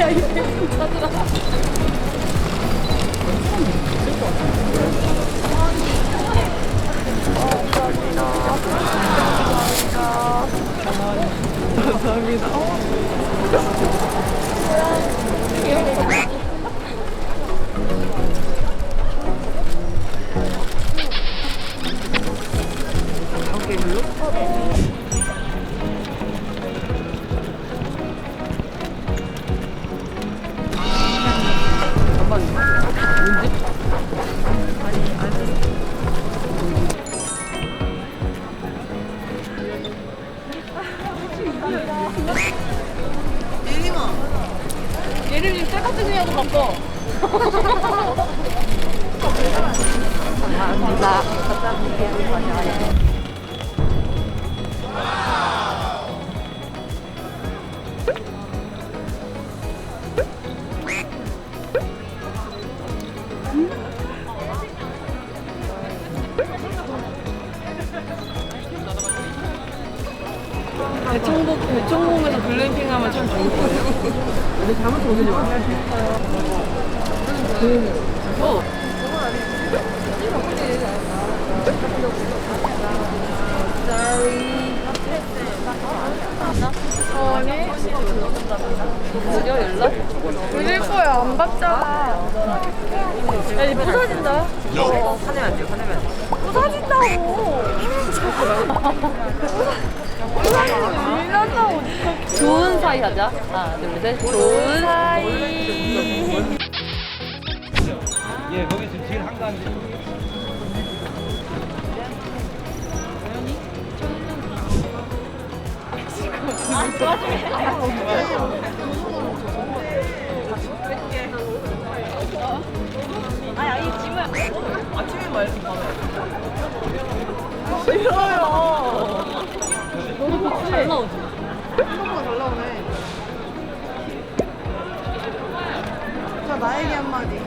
야이 배송 찾으라 찍으냐고 바꿔 감사합니다. 대청복, 대청봉에서 글램핑 하면 참 좋을 거예요. 근데 잘못 오지 마. 어. 드려 연락? 들릴 거야 안 받잖아 야 이거 부서진다 어, 화내면 안 돼, 화내면 안 돼. 부서진다고 부서진다고 좋은 사이 하자. 하나, 둘, 셋. 좋은 사이. 예, 거기 지금 제일 한가한데. 아침에 잘 나오지? 잘 나오네. 자, 나에게 한마디.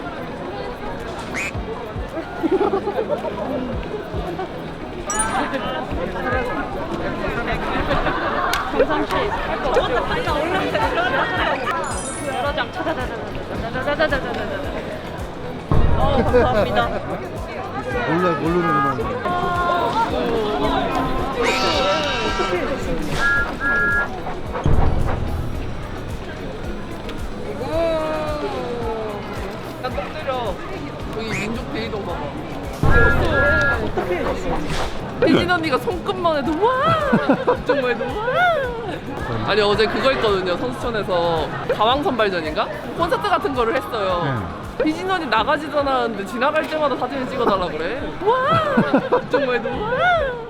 어, 감사합니다. 몰라, 모르는구만. 나꼭 때려. 여기 민족 베이동 봐봐. 혜진 언니가 손끝만 해도 와! 정말 해도 와! 아니 어제 그거 했거든요 선수촌에서 가왕 선발전인가? 콘서트 같은 거를 했어요 혜진 언니 나가지도 않았는데 지나갈 때마다 사진을 찍어달라 그래 와! 정말 해도 와!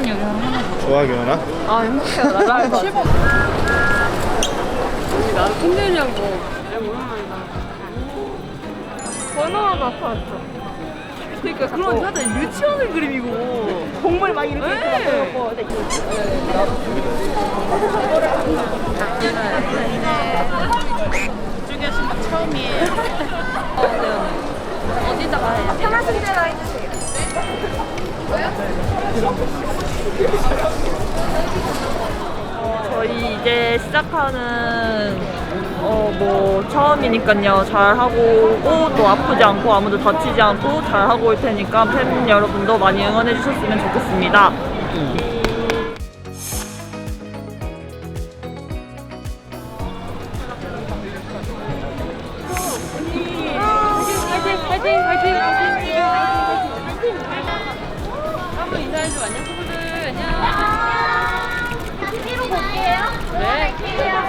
7번 여기 하나 좋아, 경원아? 아 행복해요. 거 7번. 언니 나를 힘내냐고 번호가 나타났죠 그러니까 그런 사진 유치원생 그림이고. 동물 막 이렇게 네. 죽여신 이제 시작하는 어 뭐 처음이니까요 잘 하고 또 아프지 않고 아무도 다치지 않고 잘 하고 올 테니까 팬 여러분도 많이 응원해 주셨으면 좋겠습니다. 안녕 친구들 안녕 Thank you.